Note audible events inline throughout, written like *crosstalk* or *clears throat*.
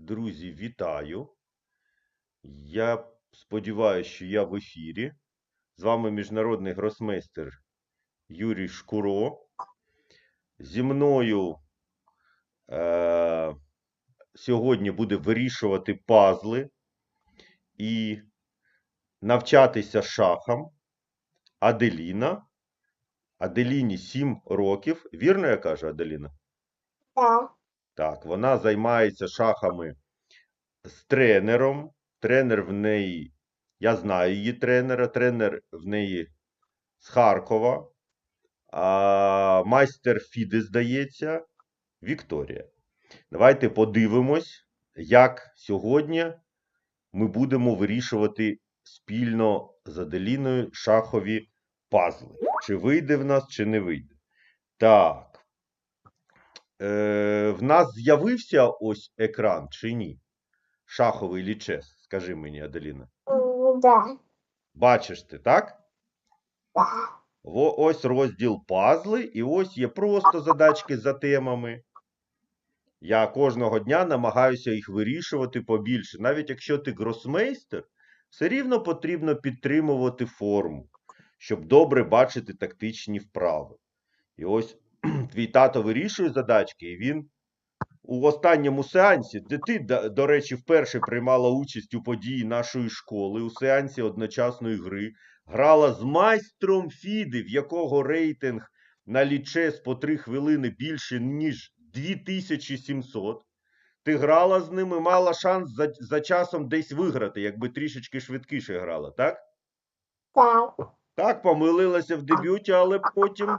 друзі, вітаю. Я сподіваюся, що я в ефірі. З вами міжнародний гросмейстер Юрій Шкуро. Зі мною е- сьогодні буде вирішувати пазли і навчатися шахам Аделіна. Аделіні 7 років. Вірно я кажу, Аделіна? Так. Так, вона займається шахами з тренером. Тренер в неї, я знаю її тренера, тренер в неї з Харкова. А майстер Фіди, здається, Вікторія. Давайте подивимось, як сьогодні ми будемо вирішувати спільно з Аделіною шахові пазли. Чи вийде в нас, чи не вийде. Так. Е, в нас з'явився ось екран чи ні? Шаховий лічес, скажи мені, Аделіна. Да. Бачиш ти, так? Да. Ось розділ пазли, і ось є просто задачки за темами. Я кожного дня намагаюся їх вирішувати побільше. Навіть якщо ти гросмейстер, все рівно потрібно підтримувати форму, щоб добре бачити тактичні вправи. І ось *clears throat* твій тато вирішує задачки, і він у останньому сеансі, де ти, до, речі, вперше приймала участь у події нашої школи, у сеансі одночасної гри, грала з майстром Фіди, в якого рейтинг на лічес по 3 хвилини більше, ніж 2700. Ти грала з ними, мала шанс за, за часом десь виграти, якби трішечки швидкіше грала, так? Так. Так, помилилася в дебюті, але потім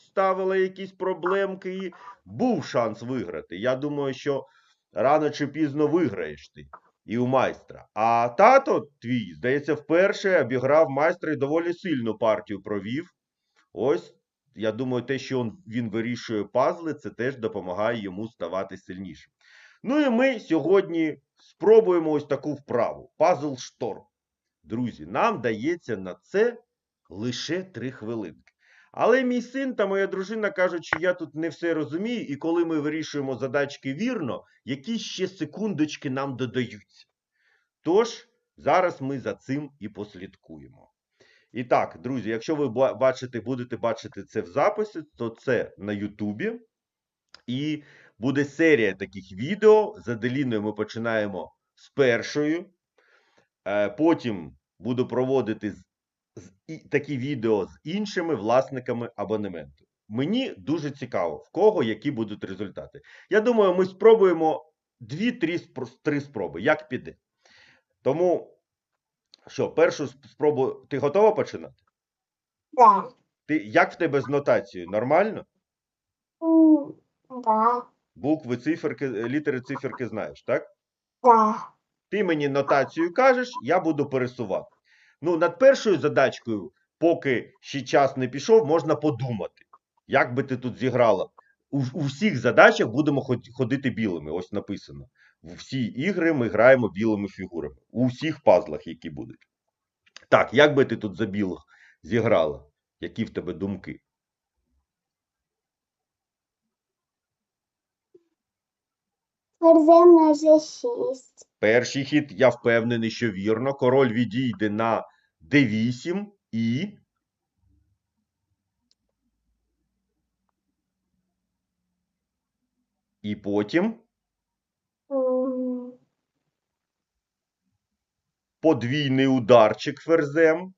ставила якісь проблемки і був шанс виграти. Я думаю, що рано чи пізно виграєш ти і у майстра. А тато твій, здається, вперше обіграв майстра і доволі сильну партію провів. Ось, я думаю, те, що він вирішує пазли, це теж допомагає йому ставати сильнішим. Ну і ми сьогодні спробуємо ось таку вправу. Пазл шторм. Друзі, нам дається на це лише 3 хвилинки. Але мій син та моя дружина кажуть, що я тут не все розумію, і коли ми вирішуємо задачки вірно, якісь ще секундочки нам додаються. Тож, зараз ми за цим і послідкуємо. І так, друзі, якщо ви бачите, будете бачити це в записі, то це на Ютубі. І буде серія таких відео. З Аделіною ми починаємо з першою. Е, Потім буду проводити такі відео з іншими власниками абонементу. Мені дуже цікаво, в кого які будуть результати. Я думаю, ми спробуємо 2-3 спроби, як піде. Тому, що, першу спробу, ти готова починати? Да. Ти, як в тебе з нотацією? Нормально? М, Да. Букви, циферки, е, літери, циферки знаєш, так? Да. Ти мені нотацію кажеш, я буду пересувати. Ну, над першою задачкою, поки ще час не пішов, можна подумати, як би ти тут зіграла. У, всіх задачах будемо ходити білими. Ось написано. У всі ігри ми граємо білими фігурами. У всіх пазлах, які будуть. Так, як би ти тут за білих зіграла? Які в тебе думки? Ферзем на G6. Перший хід, я впевнений, що вірно. Король відійде на d8 і. І потім подвійний ударчик ферзем.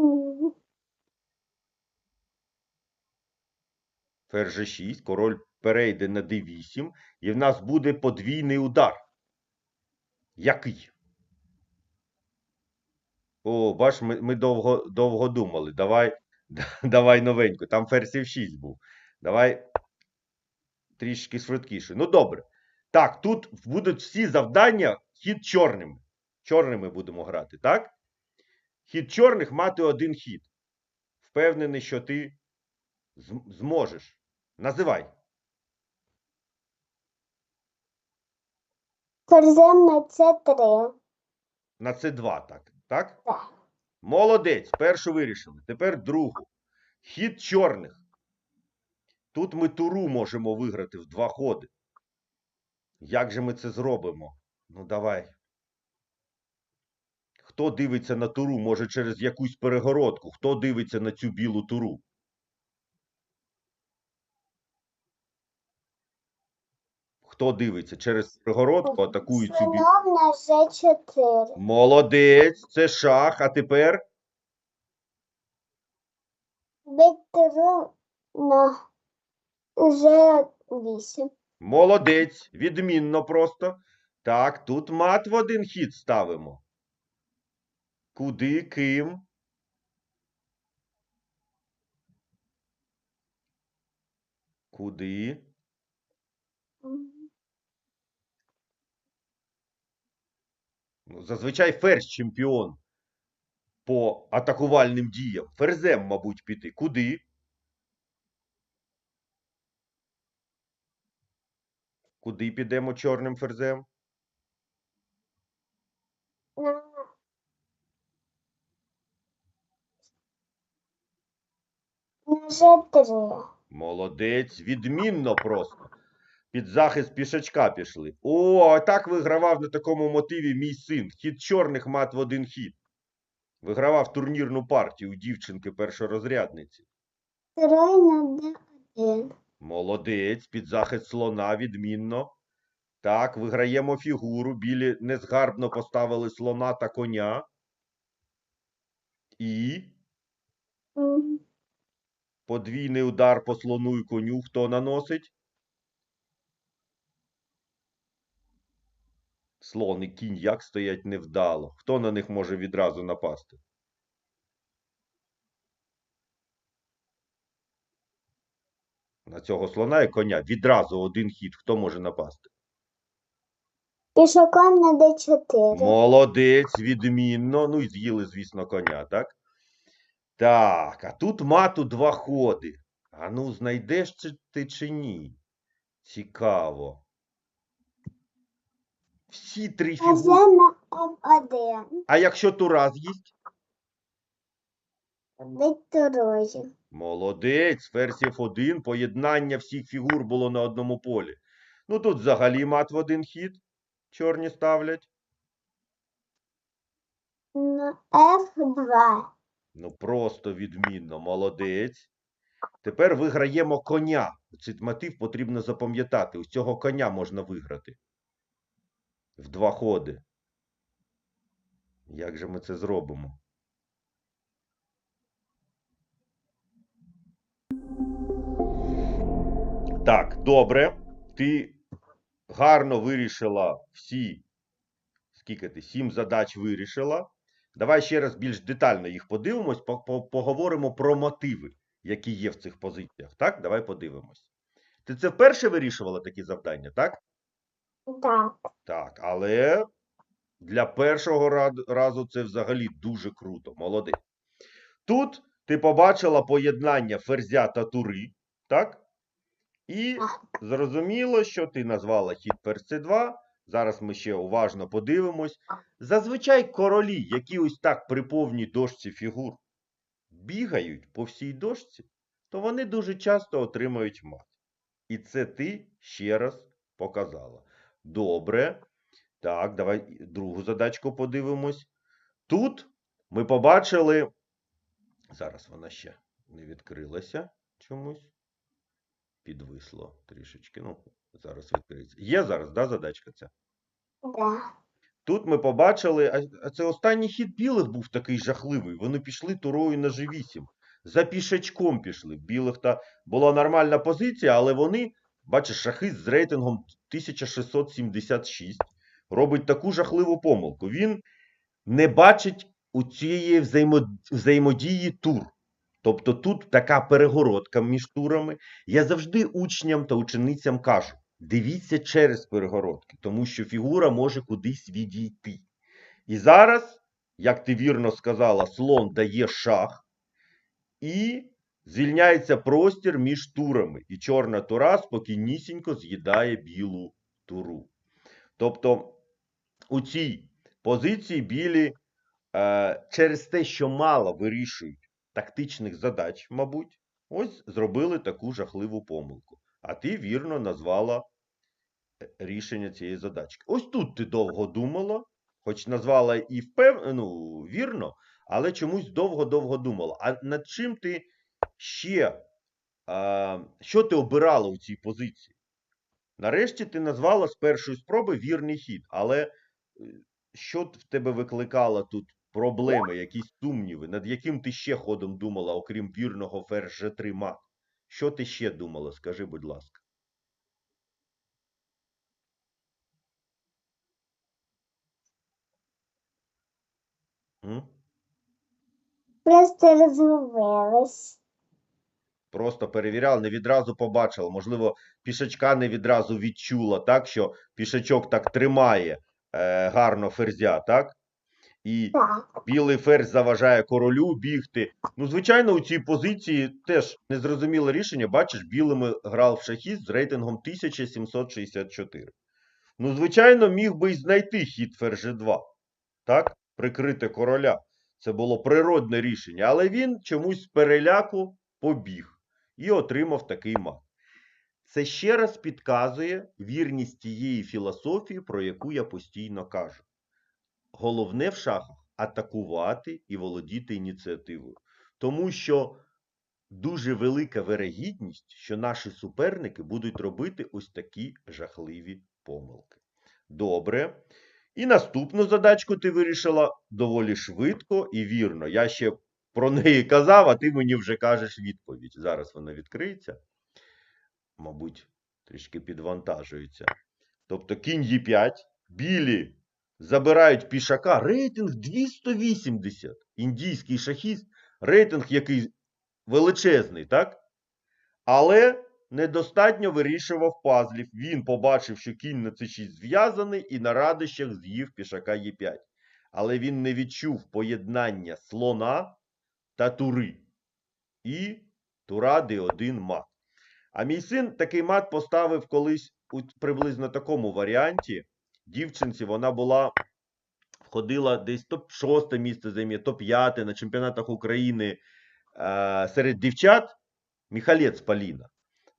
м, Ферзь G6, король перейде на d8, і в нас буде подвійний удар. Який? О, бач, ми, ми довго, довго думали. Давай, *laughs* давай новеньку. Там ферзь F6 був. Давай трішки швидкіше. Ну, добре. Так, тут будуть всі завдання хід чорними. Чорними будемо грати, так? Хід чорних мати один хід. Впевнений, що ти зможеш. Називай. Ферзем на С3. На С2, так? Так? Так. Молодець, першу вирішили. Тепер другу. Хід чорних. Тут ми туру можемо виграти в два ходи. Як же ми це зробимо? Ну, давай. Хто дивиться на туру, може через якусь перегородку? Хто дивиться на цю білу туру? Хто дивиться через перегородку, атакують цю. Слоном на Ж4. Молодець, це шах, а тепер Б3 на Ж8. молодець, відмінно просто. Так, тут мат в один хід ставимо. Куди, ким? Куди? Зазвичай ферзь чемпіон по атакувальним діям. Ферзем, мабуть, піти. Куди? Куди підемо чорним ферзем? На на Ж3. Молодець, відмінно просто. Під захист пішачка пішли. О, так вигравав на такому мотиві мій син. Хід чорних мат в один хід. Вигравав турнірну партію у дівчинки першорозрядниці. 3 на Д1. Молодець, під захист слона, відмінно. Так, виграємо фігуру. Білі незгарбно поставили слона та коня. І подвійний удар по слону і коню. Хто наносить? Слон і кінь як стоять невдало. Хто на них може відразу напасти? На цього слона і коня відразу один хід. Хто може напасти? Пішаком на Д4. Молодець, відмінно. Ну і з'їли, звісно, коня, так? Так, а тут мату два ходи. А ну, знайдеш чи ти чи ні? Цікаво. Всі три фігури. на F1. А якщо тура з'їсть? Б2. Молодець, ферзь F1, поєднання всіх фігур було на одному полі. Ну тут взагалі мат в один хід. Чорні ставлять. На F2. Ну, просто відмінно, молодець. Тепер виграємо коня. Цей мотив потрібно запам'ятати. Ось цього коня можна виграти. В два ходи. Як же ми це зробимо? Так, добре. Ти гарно вирішила всі. Скільки ти? Сім задач вирішила. Давай ще раз більш детально їх подивимось, по- по- поговоримо про мотиви, які є в цих позиціях. Так, давай подивимось. Ти це вперше вирішувала такі завдання, так? Так. Так, але для першого разу це взагалі дуже круто. Молодець. Тут ти побачила поєднання ферзя та тури, так? І зрозуміло, що ти назвала хід ферзь c2. Зараз ми ще уважно подивимось. Зазвичай королі, які ось так при повній дошці фігур бігають по всій дошці, то вони дуже часто отримають мат. І це ти ще раз показала. Добре. Так, давай другу задачку подивимось. Тут ми побачили. Зараз вона ще не відкрилася чомусь. Підвисло трішечки. Ну, зараз відкриється. Є зараз, да, задачка ця? Да. Тут ми побачили, а- це останній хід білих був такий жахливий. Вони пішли турою на G8. За пішачком пішли. Білих та була нормальна позиція, але вони, бачиш, шахист з рейтингом 1676 робить таку жахливу помилку. Він не бачить у цієї взаємодії тур. Тобто тут така перегородка між турами. Я завжди учням та ученицям кажу: дивіться через перегородки, тому що фігура може кудись відійти. І зараз, як ти вірно сказала, слон дає шах, і звільняється простір між турами. І чорна тура спокійнісінько з'їдає білу туру. Тобто у цій позиції білі е, через те, що мало вирішують тактичних задач, мабуть, ось зробили таку жахливу помилку. А ти вірно назвала е, рішення цієї задачки. Ось тут ти довго думала, хоч назвала і впев... ну, вірно, але чомусь довго-довго думала. А над чим ти ще, а, що ти обирала у цій позиції? Нарешті ти назвала з першої спроби вірний хід, але е, що в тебе викликало тут проблеми, якісь сумніви, над яким ти ще ходом думала, окрім вірного ферзь G3 мат? Що ти ще думала? Скажи, будь ласка. Просто розгубилась. Просто перевіряла, не відразу побачила. Можливо, пішачка не відразу відчула, так, що пішачок так тримає е, гарно ферзя, так? І білий ферзь заважає королю бігти. Ну, звичайно, у цій позиції теж незрозуміле рішення. Бачиш, білими грав в шахіст з рейтингом 1764. Ну, звичайно, міг би й знайти хід ферзь G2, так? Прикрити короля. Це було природне рішення, але він чомусь з переляку побіг і отримав такий мат. Це ще раз підказує вірність тієї філософії, про яку я постійно кажу. Головне в шахах атакувати і володіти ініціативою. Тому що дуже велика вирогідність, що наші суперники будуть робити ось такі жахливі помилки. Добре. І наступну задачку ти вирішила доволі швидко і вірно. Я ще про неї казав, а ти мені вже кажеш відповідь. Зараз вона відкриється. Мабуть, трішки підвантажується. Тобто кінь Е5, білі забирають пішака. Рейтинг 280. Індійський шахіст, рейтинг який величезний, так? Але недостатньо вирішував пазлів. Він побачив, що кінь на c6 зв'язаний і на радищах з'їв пішака Е5. Але він не відчув поєднання слона та тури. І тура d1 мат. А мій син такий мат поставив колись у приблизно такому варіанті. Дівчинці вона була, входила десь топ-6 місце займає, топ-5 на чемпіонатах України е, серед дівчат. Міхалець Поліна.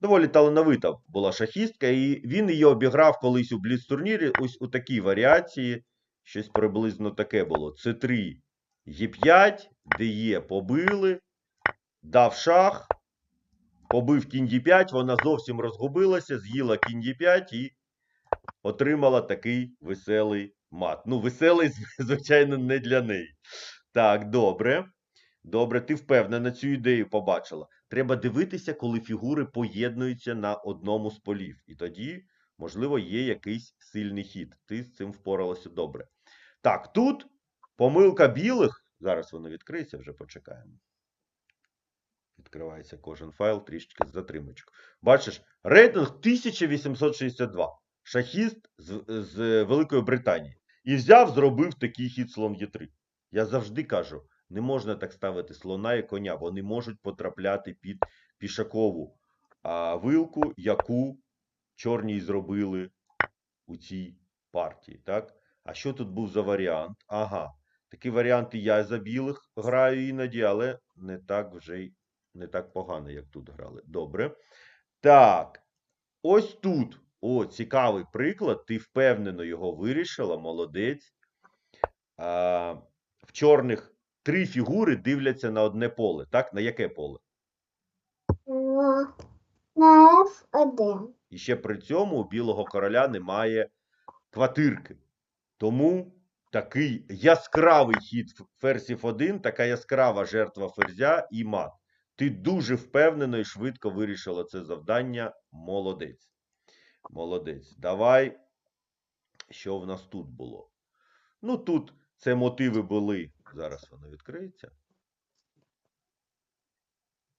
Доволі талановита була шахістка, і він її обіграв колись у бліц-турнірі. Ось у такій варіації. Щось приблизно таке було. С3 Е5, ДЕ побили, дав шах, побив кінь Е5, вона зовсім розгубилася, з'їла кінь Е5 і отримала такий веселий мат. Ну, веселий, *laughs* звичайно, не для неї. Так, добре. Добре, ти впевнена цю ідею побачила. Треба дивитися, коли фігури поєднуються на одному з полів. І тоді, можливо, є якийсь сильний хід. Ти з цим впоралася добре. Так, тут помилка білих. Зараз воно відкриється, вже почекаємо. Відкривається кожен файл трішки з затримочку. Бачиш, рейтинг 1862. Шахіст з, з Великої Британії. І взяв, зробив такий хід слон Е3. Я завжди кажу, не можна так ставити слона і коня. Вони можуть потрапляти під пішакову а, вилку, яку чорні зробили у цій партії. Так? А що тут був за варіант? Ага. Такі варіанти я за білих граю іноді, але не так вже й не так погано, як тут грали. Добре. Так. Ось тут. О, цікавий приклад. Ти впевнено його вирішила. Молодець. А, в чорних три фігури дивляться на одне поле. Так? На яке поле? На, на F1. І ще при цьому у білого короля немає квартирки. Тому такий яскравий хід ферзів 1, така яскрава жертва ферзя і мат. Ти дуже впевнено і швидко вирішила це завдання. Молодець. Молодець. Давай. Що в нас тут було? Ну, тут це мотиви були. Зараз воно відкриється.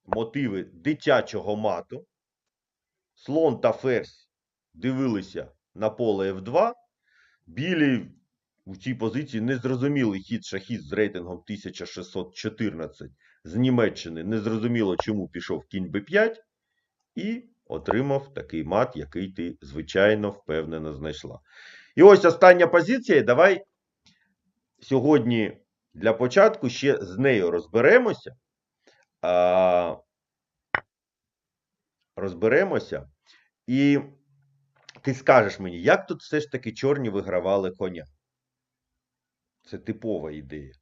Мотиви дитячого мату. Слон та ферзь дивилися на поле F2. Білі у цій позиції незрозумілий хід шахіст з рейтингом 1614 з Німеччини. Незрозуміло, чому пішов кінь b5 і отримав такий мат, який ти, звичайно, впевнено знайшла. І ось остання позиція. Давай сьогодні Для початку ще з нею розберемося. А, розберемося. І ти скажеш мені, як тут все ж таки чорні вигравали коня? Це типова ідея.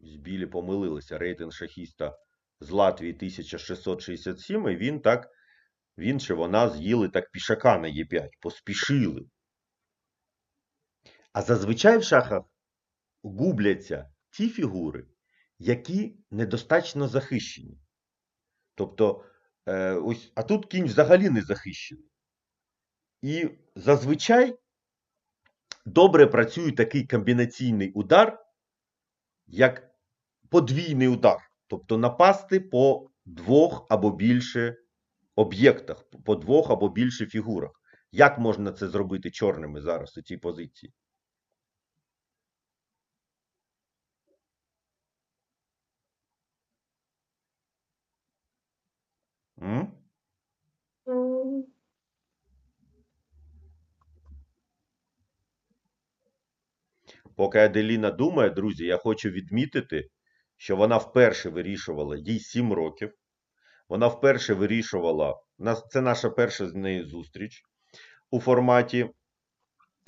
Білі помилилися. Рейтинг шахіста з Латвії 1667, і він так, він чи вона з'їли так пішака на Е5, поспішили. А зазвичай в шахах губляться ті фігури, які недостатньо захищені. Тобто, е, ось, а тут кінь взагалі не захищений. І зазвичай добре працює такий комбінаційний удар, як подвійний удар. Тобто напасти по двох або більше об'єктах, по двох або більше фігурах. Як можна це зробити чорними зараз у цій позиції? М? Поки Аделіна думає, друзі, я хочу відмітити, що вона вперше вирішувала, їй 7 років. Вона вперше вирішувала, це наша перша з нею зустріч у форматі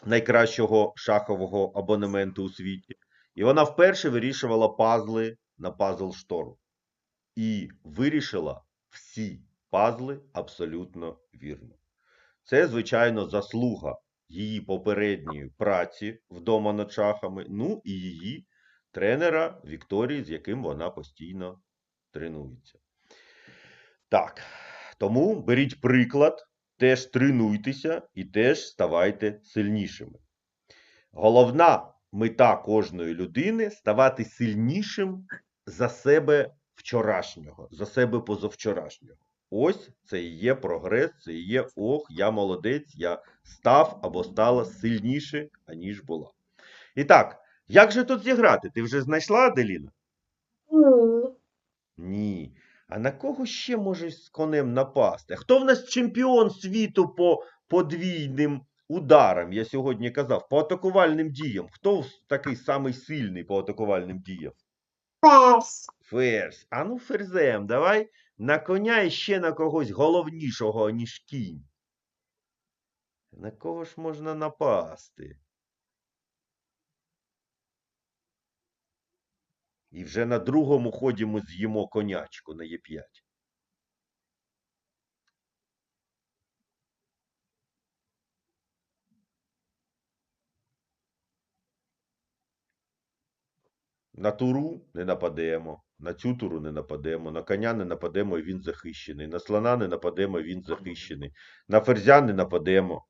найкращого шахового абонементу у світі. І вона вперше вирішувала пазли на пазл шторм. І вирішила всі пазли абсолютно вірно. Це, звичайно, заслуга її попередньої праці вдома над шахами, ну і її тренера Вікторії, з яким вона постійно тренується. Так, тому беріть приклад, теж тренуйтеся і теж ставайте сильнішими. Головна мета кожної людини ставати сильнішим за себе вчорашнього, за себе позавчорашнього. Ось це і є прогрес, це і є ох, я молодець, я став або стала сильніше, аніж була. І так, як же тут зіграти? Ти вже знайшла Аделіна? ні. Ні. А на кого ще може з конем напасти? Хто в нас чемпіон світу по подвійним ударам? Я сьогодні казав, по атакувальним діям. Хто такий самий сильний по атакувальним діям? Перс. Ферзь. А ну ферзем, давай на коня і ще на когось головнішого, ніж кінь. На кого ж можна напасти? І вже на другому ході ми з'їмо конячку на Е5. На туру не нападемо, на цю туру не нападемо, на коня не нападемо, і він захищений. На слона не нападемо, і він захищений. На ферзя не нападемо.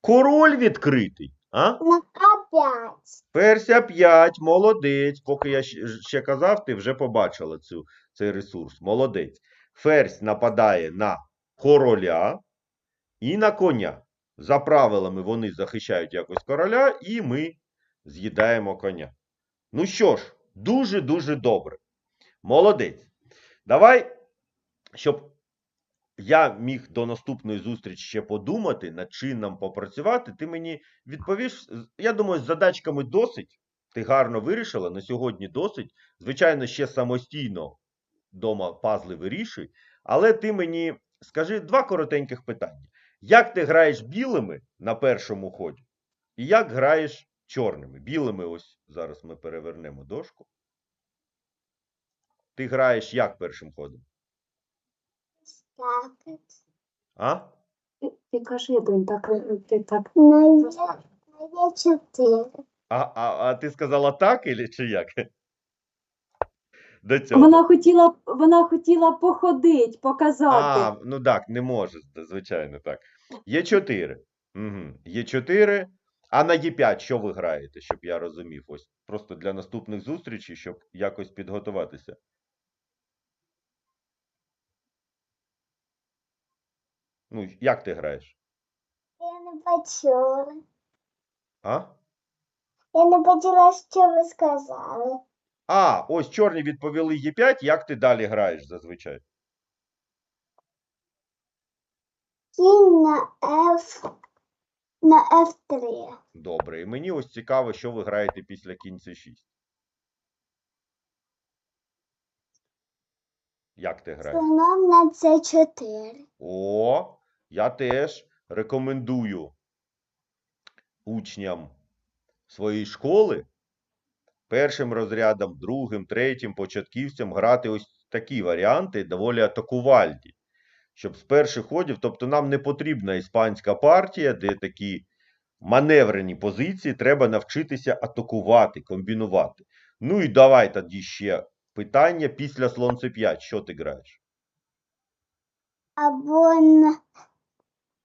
Король відкритий. А? На опять. Перся 5, молодець. Поки я ще казав, ти вже побачила цю, цей ресурс. Молодець. Ферзь нападає на короля і на коня. За правилами вони захищають якось короля, і ми з'їдаємо коня. Ну що ж, дуже-дуже добре. Молодець. Давай, щоб я міг до наступної зустрічі ще подумати, над чим нам попрацювати, ти мені відповіш. Я думаю, з задачками досить. Ти гарно вирішила, на сьогодні досить. Звичайно, ще самостійно вдома пазли вирішуй. Але ти мені скажи два коротеньких питання. Як ти граєш білими на першому ході? І як граєш чорними? Білими, ось зараз ми перевернемо дошку. Ти граєш як першим ходом? Так. А? Ти, ти кажи, донь, так, ти так. Е4. А, а, а ти сказала так, или, чи як? До цього. Вона хотіла, вона хотіла походить, показати. А, ну так, не може, звичайно, так. Є 4. Угу. Є 4. А на Е5 що ви граєте, щоб я розумів? Ось просто для наступних зустрічей, щоб якось підготуватися. Ну, як ти граєш? Я не почула. А? Я не почула, що ви сказали. А, ось чорні відповіли Е5. Як ти далі граєш зазвичай? Кінь на F, на F3. Добре. І мені ось цікаво, що ви граєте після кінь С6. Як ти граєш? Слоном на C4. О, я теж рекомендую учням своєї школи першим розрядом, другим, третім, початківцям грати ось такі варіанти, доволі атакувальні. Щоб з перших ходів, тобто нам не потрібна іспанська партія, де такі маневрені позиції, треба навчитися атакувати, комбінувати. Ну і давай тоді ще питання після слон С5. Що ти граєш? Або на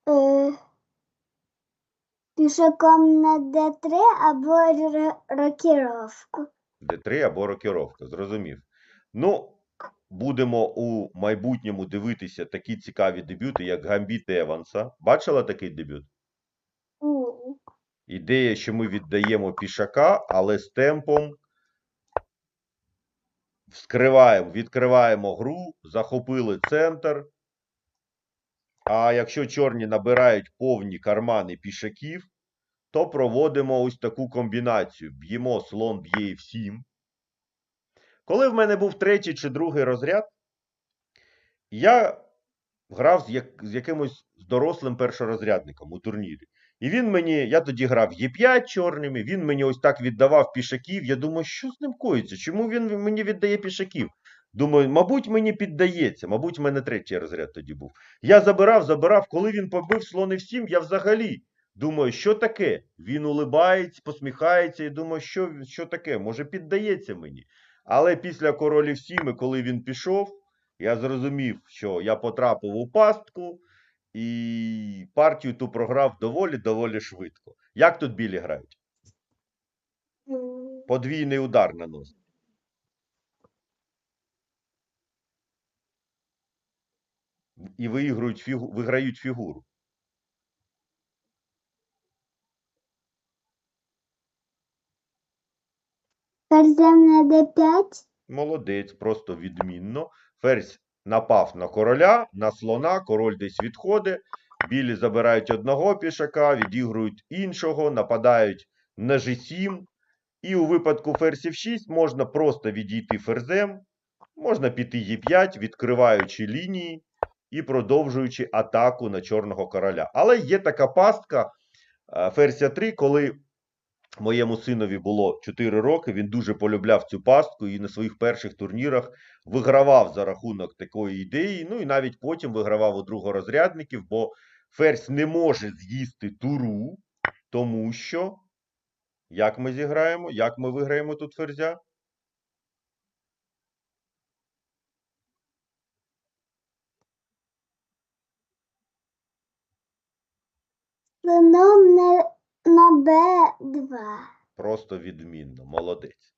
е, пішаком на D3, або рокіровку. Д3 або рокіровка, зрозумів. Ну, будемо у майбутньому дивитися такі цікаві дебюти, як Гамбіт Еванса. Бачила такий дебют? Ідея, що ми віддаємо пішака, але з темпом вскриваємо, відкриваємо гру, захопили центр. А якщо чорні набирають повні кармани пішаків, то проводимо ось таку комбінацію. Б'ємо слон б'є F7. Коли в мене був третій чи другий розряд, я грав з, як, з якимось дорослим першорозрядником у турнірі. І він мені, я тоді грав Е5 чорними, він мені ось так віддавав пішаків. Я думаю, що з ним коїться? Чому він мені віддає пішаків? Думаю, мабуть, мені піддається, мабуть, в мене третій розряд тоді був. Я забирав, забирав, коли він побив слон F7, я взагалі думаю, що таке? Він улибається, посміхається і думаю, що, що таке? Може, піддається мені. Але після королів 7, коли він пішов, я зрозумів, що я потрапив у пастку і партію ту програв доволі-доволі швидко. Як тут білі грають? Подвійний удар наносить. І виграють фігуру. Ферзем на D5. Молодець, просто відмінно. Ферзь напав на короля, на слона, король десь відходить. Білі забирають одного пішака, відігрують іншого, нападають на G7. І у випадку ферзів 6 можна просто відійти ферзем, можна піти Е5, відкриваючи лінії і продовжуючи атаку на чорного короля. Але є така пастка е, ферзь 3, коли моєму синові було 4 роки, він дуже полюбляв цю пастку і на своїх перших турнірах вигравав за рахунок такої ідеї. Ну і навіть потім вигравав у другорозрядників, бо ферзь не може з'їсти туру, тому що. Як ми зіграємо? Як ми виграємо тут ферзя? Слоном на, на B2. Просто відмінно, молодець.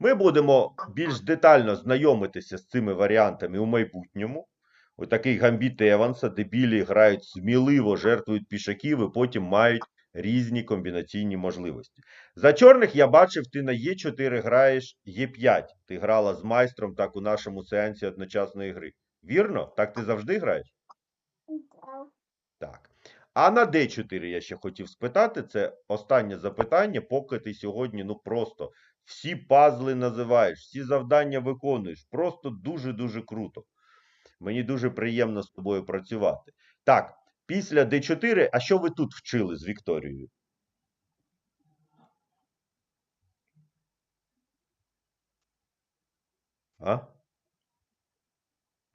Ми будемо більш детально знайомитися з цими варіантами у майбутньому. Отакий гамбіт Еванса, де білі грають сміливо, жертвують пішаків і потім мають різні комбінаційні можливості. За чорних я бачив, ти на Е4 граєш Е5. Ти грала з майстром так у нашому сеансі одночасної гри. Вірно? Так ти завжди граєш? Так. Так. А на D4 я ще хотів спитати, це останнє запитання, поки ти сьогодні, ну просто всі пазли називаєш, всі завдання виконуєш. Просто дуже-дуже круто. Мені дуже приємно з тобою працювати. Так, після D4, а що ви тут вчили з Вікторією? А?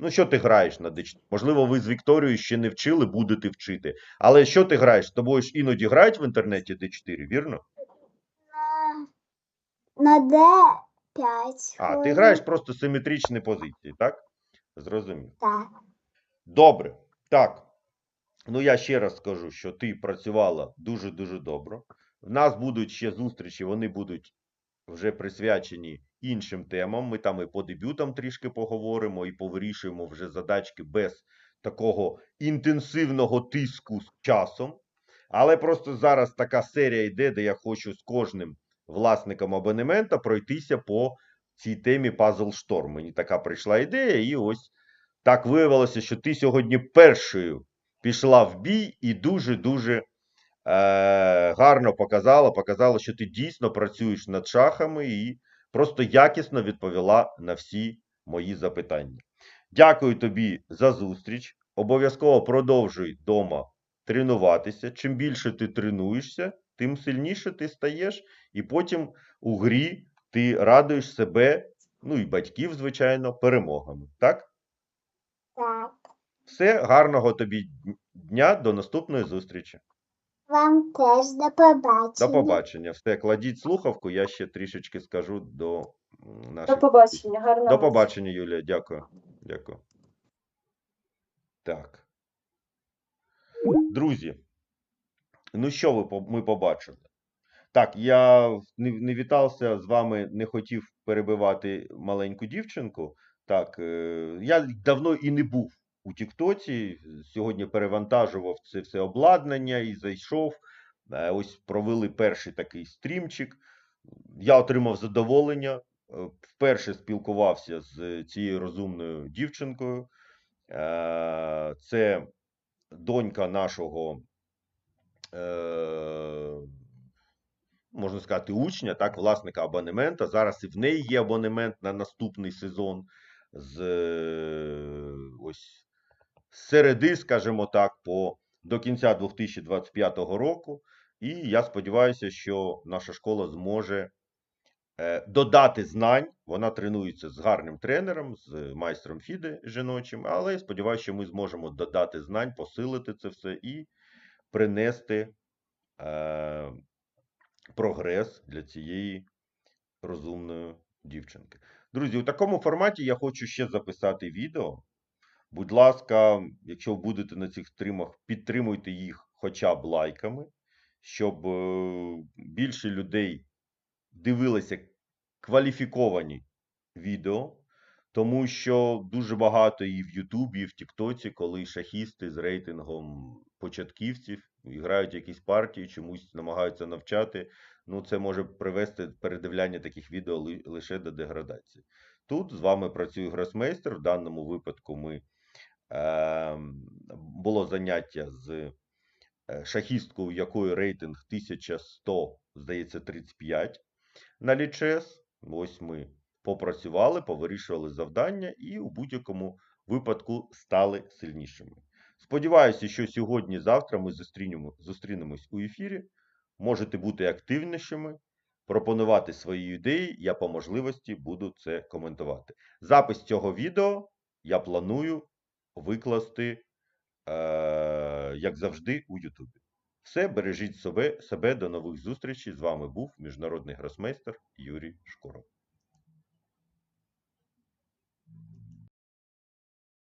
Ну, що ти граєш на D4? Можливо, ви з Вікторією ще не вчили, будете вчити. Але що ти граєш? З тобою ж іноді грають в інтернеті D4, вірно? На, на D5. А, ти граєш просто симетричні позиції, так? Зрозумів. Так. Добре. Так. Ну, я ще раз скажу, що ти працювала дуже-дуже добре. В нас будуть ще зустрічі, вони будуть вже присвячені іншим темам. Ми там і по дебютам трішки поговоримо, і повирішуємо вже задачки без такого інтенсивного тиску з часом. Але просто зараз така серія йде, де я хочу з кожним власником абонемента пройтися по цій темі Puzzle Storm. Мені така прийшла ідея, і ось так виявилося, що ти сьогодні першою пішла в бій і дуже-дуже е, гарно показала, показала, що ти дійсно працюєш над шахами і просто якісно відповіла на всі мої запитання. Дякую тобі за зустріч. Обов'язково продовжуй вдома тренуватися. Чим більше ти тренуєшся, тим сильніше ти стаєш, і потім у грі ти радуєш себе, ну і батьків, звичайно, перемогами. Так? Так. Все, гарного тобі дня, до наступної зустрічі. Вам теж до побачення. До побачення. Все, кладіть слухавку, я ще трішечки скажу до наших. До побачення, гарного. До побачення, Юлія. Дякую. Дякую. Так. Друзі, ну що ви по- ми побачили? Так, я не, не вітався з вами, не хотів перебивати маленьку дівчинку. Так, е, я давно і не був у Тіктоці. Сьогодні перевантажував це все обладнання і зайшов. Е, Ось провели перший такий стрімчик. Я отримав задоволення. е, Вперше спілкувався з цією розумною дівчинкою. Е, Це донька нашого, можна сказати, учня, так, власника абонемента. Зараз і в неї є абонемент на наступний сезон з ось середи, скажімо так, по до кінця 2025 року. І я сподіваюся, що наша школа зможе е, додати знань. Вона тренується з гарним тренером, з майстром Фіде жіночим, але сподіваюся, що ми зможемо додати знань, посилити це все і принести е, прогрес для цієї розумної дівчинки. Друзі, у такому форматі я хочу ще записати відео. Будь ласка, якщо будете на цих стрімах, підтримуйте їх хоча б лайками, щоб е, більше людей дивилися кваліфіковані відео, тому що дуже багато і в Ютубі, і в Тіктоці, коли шахісти з рейтингом початківців грають якісь партії, чомусь намагаються навчати. Ну, це може привести передивляння таких відео лише до деградації. Тут з вами працює гросмейстер. В даному випадку ми було заняття з е, шахісткою, якої рейтинг 1100, здається, 35 на лічес. Ось ми попрацювали, повирішували завдання і у будь-якому випадку стали сильнішими. Сподіваюся, що сьогодні-завтра ми зустрінемо, зустрінемось у ефірі. Можете бути активнішими, пропонувати свої ідеї. Я по можливості буду це коментувати. Запис цього відео я планую викласти, е, як завжди, у Ютубі. Все, бережіть себе, себе. До нових зустрічей. З вами був міжнародний гросмейстер Юрій Шкуров.